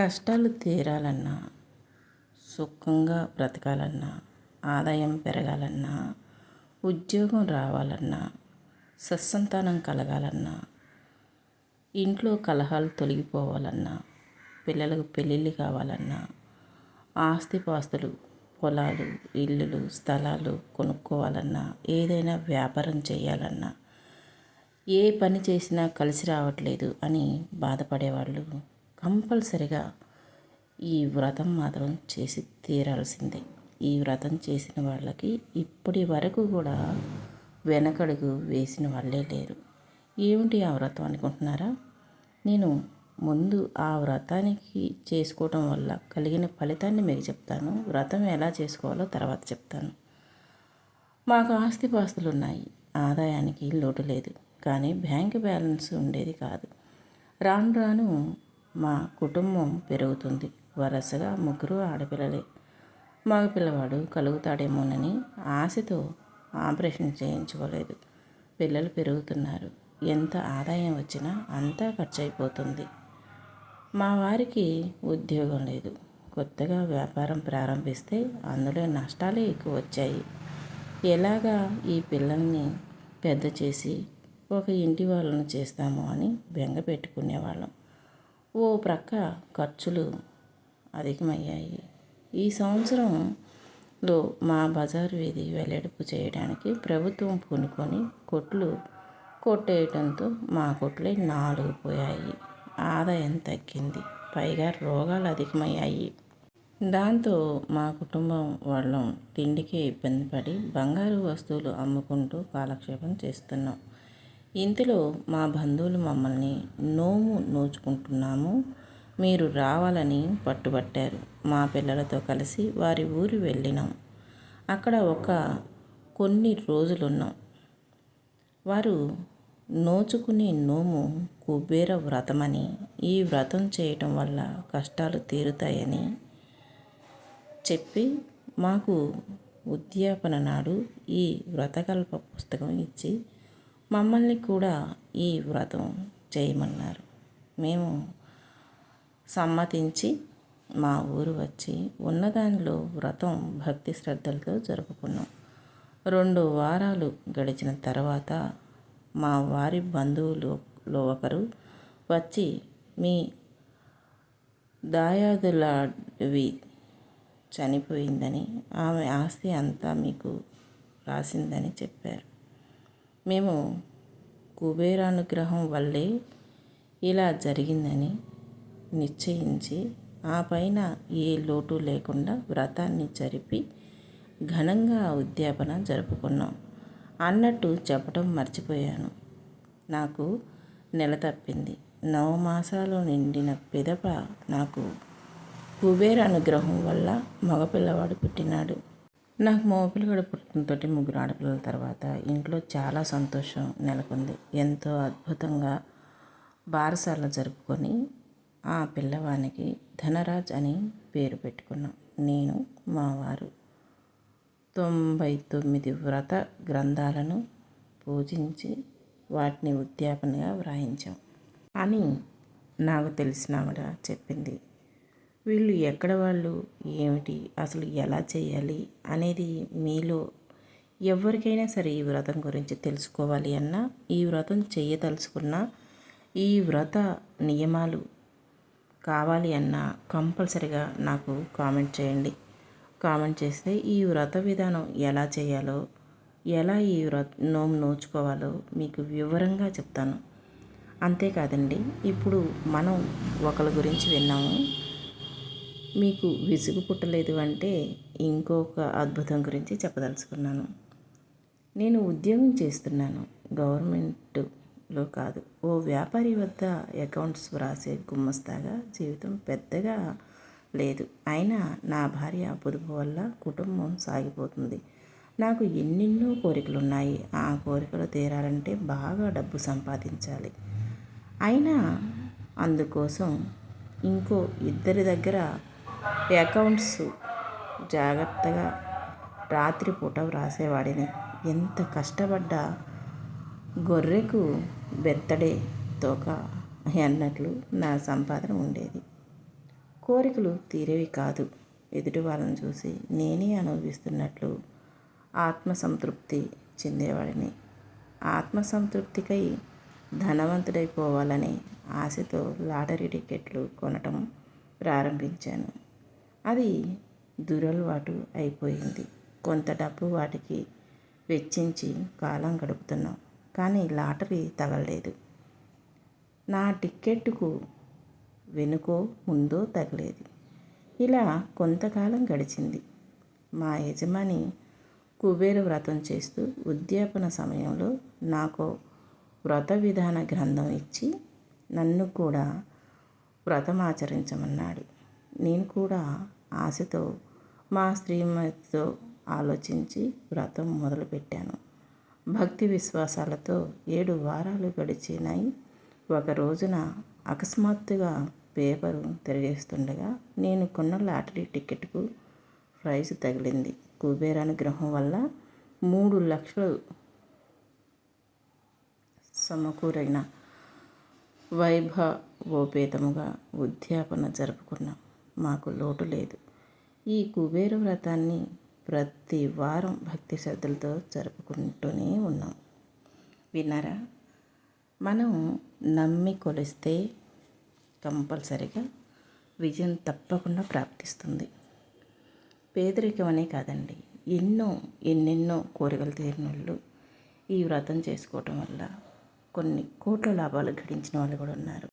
కష్టాలు తీరాలన్నా సుఖంగా బ్రతకాలన్నా ఆదాయం పెరగాలన్నా ఉద్యోగం రావాలన్నా సత్సంతానం కలగాలన్నా ఇంట్లో కలహాలు తొలగిపోవాలన్నా పిల్లలకు పెళ్ళిళ్ళు కావాలన్నా ఆస్తిపాస్తులు పొలాలు ఇల్లులు స్థలాలు కొనుక్కోవాలన్నా ఏదైనా వ్యాపారం చేయాలన్నా ఏ పని చేసినా కలిసి రావట్లేదు అని బాధపడేవాళ్ళు కంపల్సరిగా ఈ వ్రతం మాత్రం చేసి తీరాల్సిందే. ఈ వ్రతం చేసిన వాళ్ళకి ఇప్పటి వరకు కూడా వెనకడుగు వేసిన వాళ్ళే లేరు. ఏమిటి ఆ వ్రతం అనుకుంటున్నారా? నేను ముందు ఆ వ్రతానికి చేసుకోవటం వల్ల కలిగిన ఫలితాన్ని మీకు చెప్తాను. వ్రతం ఎలా చేసుకోవాలో తర్వాత చెప్తాను. మాకు ఆస్తిపాస్తులు ఉన్నాయి. ఆదాయానికి లోటు లేదు. కానీ బ్యాంక్ బ్యాలెన్స్ ఉండేది కాదు. రాను రాను మా కుటుంబం పెరుగుతుంది. వరుసగా ముగ్గురు ఆడపిల్లలే. మగ పిల్లవాడు కలుగుతాడేమోనని ఆశతో ఆపరేషన్ చేయించుకోలేదు. పిల్లలు పెరుగుతున్నారు. ఎంత ఆదాయం వచ్చినా అంతా ఖర్చు అయిపోతుంది మా వారికి ఉద్యోగం లేదు. కొత్తగా వ్యాపారం ప్రారంభిస్తే అందులో నష్టాలే ఎక్కువ వచ్చాయి. ఎలాగా ఈ పిల్లల్ని పెద్ద చేసి ఒక ఇంటి వాళ్ళను చేస్తాము అని బెంగ పెట్టుకునేవాళ్ళం. ఓ ప్రక్క ఖర్చులు అధికమయ్యాయి. ఈ సంవత్సరంలో మా బజారు వీధి వెల్లడిపు చేయడానికి ప్రభుత్వం పూనుకొని కొట్లు కొట్టేయడంతో మా కొట్లే నాలుగు పోయాయి. ఆదాయం తగ్గింది. పైగా రోగాలు అధికమయ్యాయి. దాంతో మా కుటుంబం వాళ్ళం తిండికే ఇబ్బంది పడి బంగారు వస్తువులు అమ్ముకుంటూ కాలక్షేపం చేస్తున్నాం. ఇంతలో మా బంధువులు మమ్మల్ని నోము నోచుకుంటున్నాము. మీరు రావాలని పట్టుబట్టారు. మా పిల్లలతో కలిసి వారి ఊరు వెళ్ళినాం. అక్కడ ఒక కొన్ని రోజులున్నాం. వారు నోచుకునే నోము కుబేర వ్రతమని ఈ వ్రతం చేయటం వల్ల కష్టాలు తీరుతాయని చెప్పి మాకు ఉద్యాపన నాడు ఈ వ్రతకల్ప పుస్తకం ఇచ్చి మమ్మల్ని కూడా ఈ వ్రతం చేయమన్నారు. మేము సమ్మతించి మా ఊరు వచ్చి ఉన్నదానిలో వ్రతం భక్తి శ్రద్ధలతో జరుపుకున్నాం. రెండు వారాలు గడిచిన తర్వాత మా వారి బంధువులలో ఒకరు వచ్చి మీ దాయాదులాడివి చనిపోయిందని ఆమె ఆస్తి అంతా మీకు రాసిందని చెప్పారు. మేము కుబేరానుగ్రహం వల్లే ఇలా జరిగిందని నిశ్చయించి ఆ పైన ఏ లోటు లేకుండా వ్రతాన్ని జరిపి ఘనంగా ఉద్యాపన జరుపుకున్నాం. అన్నట్టు చెప్పడం మర్చిపోయాను. నాకు నెల తప్పింది. నవమాసాలు నిండిన పిదప నాకు కుబేర అనుగ్రహం వల్ల మగపిల్లవాడు పుట్టినాడు. నాకు మగపిల్లవాడు పుట్టడంతో ముగ్గురు ఆడపిల్లల తర్వాత ఇంట్లో చాలా సంతోషం నెలకొంది. ఎంతో అద్భుతంగా బారసాల జరుపుకొని ఆ పిల్లవానికి ధనరాజ్ అని పేరు పెట్టుకున్నాం. నేను మా వారు తొంభై తొమ్మిది వ్రత గ్రంథాలను పూజించి వాటిని ఉద్యాపనగా వ్రాయించాం. అని నాకు తెలిసిన ఆవిడ చెప్పింది. వీళ్ళు ఎక్కడ వాళ్ళు ఏమిటి అసలు ఎలా చేయాలి అనేది మీలో ఎవరికైనా సరే ఈ వ్రతం గురించి తెలుసుకోవాలి అన్నా ఈ వ్రతం చేయదలుచుకున్న ఈ వ్రత నియమాలు కావాలి అన్నా కంపల్సరిగా నాకు కామెంట్ చేయండి. కామెంట్ చేస్తే ఈ వ్రత విధానం ఎలా చేయాలో ఎలా ఈ వ్రత నోము నోచుకోవాలో మీకు వివరంగా చెప్తాను. అంతేకాదండి ఇప్పుడు మనం ఒకరి గురించి విన్నాము. మీకు విసుగు పుట్టలేదు అంటే ఇంకొక అద్భుతం గురించి చెప్పదలుచుకున్నాను. నేను ఉద్యోగం చేస్తున్నాను. గవర్నమెంట్లో కాదు. ఓ వ్యాపారి వద్ద అకౌంట్స్ వ్రాసే గుమ్మస్తాగా జీవితం పెద్దగా లేదు. అయినా నా భార్య పొదుపు వల్ల కుటుంబం సాగిపోతుంది. నాకు ఎన్నెన్నో కోరికలు ఉన్నాయి ఆ కోరికలు తీరాలంటే బాగా డబ్బు సంపాదించాలి. అయినా అందుకోసం ఇంకో ఇద్దరి దగ్గర అకౌంట్స్ జాగ్రత్తగా రాత్రిపూట వ్రాసేవాడిని. ఎంత కష్టపడ్డా గొర్రెకు బెత్తడే తోక అన్నట్లు నా సంపాదన ఉండేది. కోరికలు తీరేవి కాదు. ఎదుటి వాళ్ళని చూసి నేనే అనుభవిస్తున్నట్లు ఆత్మసంతృప్తి చెందేవాడిని. ఆత్మసంతృప్తికై ధనవంతుడైపోవాలని ఆశతో లాటరీ టికెట్లు కొనటం ప్రారంభించాను. అది దురలవాటు అయిపోయింది. కొంత డబ్బు వాటికి వెచ్చించి కాలం గడుపుతున్నాం. కానీ లాటరీ తగలలేదు. నా టిక్కెట్టుకు వెనుకో ముందో తగిలేది. ఇలా కొంతకాలం గడిచింది. మా యజమాని కుబేర వ్రతం చేస్తూ ఉద్యాపన సమయంలో నాకు వ్రత విధాన గ్రంథం ఇచ్చి నన్ను కూడా వ్రతం ఆచరించమన్నాడు. నేను కూడా ఆశతో మా శ్రీమతితో ఆలోచించి వ్రతం మొదలుపెట్టాను. భక్తి విశ్వాసాలతో ఏడు వారాలు గడిచినాయి. ఒక రోజున అకస్మాత్తుగా పేపరు తిరిగేస్తుండగా నేను కొన్న లాటరీ టికెట్కు ప్రైజ్ తగిలింది. కుబేర అనుగ్రహం వల్ల మూడు లక్షలు సమకూరైన వైభవోపేతముగా ఉద్యాపన జరుపుకున్నాం. మాకు లోటు లేదు. ఈ కుబేరు వ్రతాన్ని ప్రతి వారం భక్తి శ్రద్ధలతో జరుపుకుంటూనే ఉన్నాం. విన్నారా? మనం నమ్మి కొలిస్తే కంపల్సరిగా విజయం తప్పకుండా ప్రాప్తిస్తుంది. పేదరికం అనే కాదండి ఎన్నో ఎన్నెన్నో కోరికలు తీరినోళ్ళు ఈ వ్రతం చేసుకోవటం వల్ల కొన్ని కోట్ల లాభాలు గడించిన వాళ్ళు కూడా ఉన్నారు.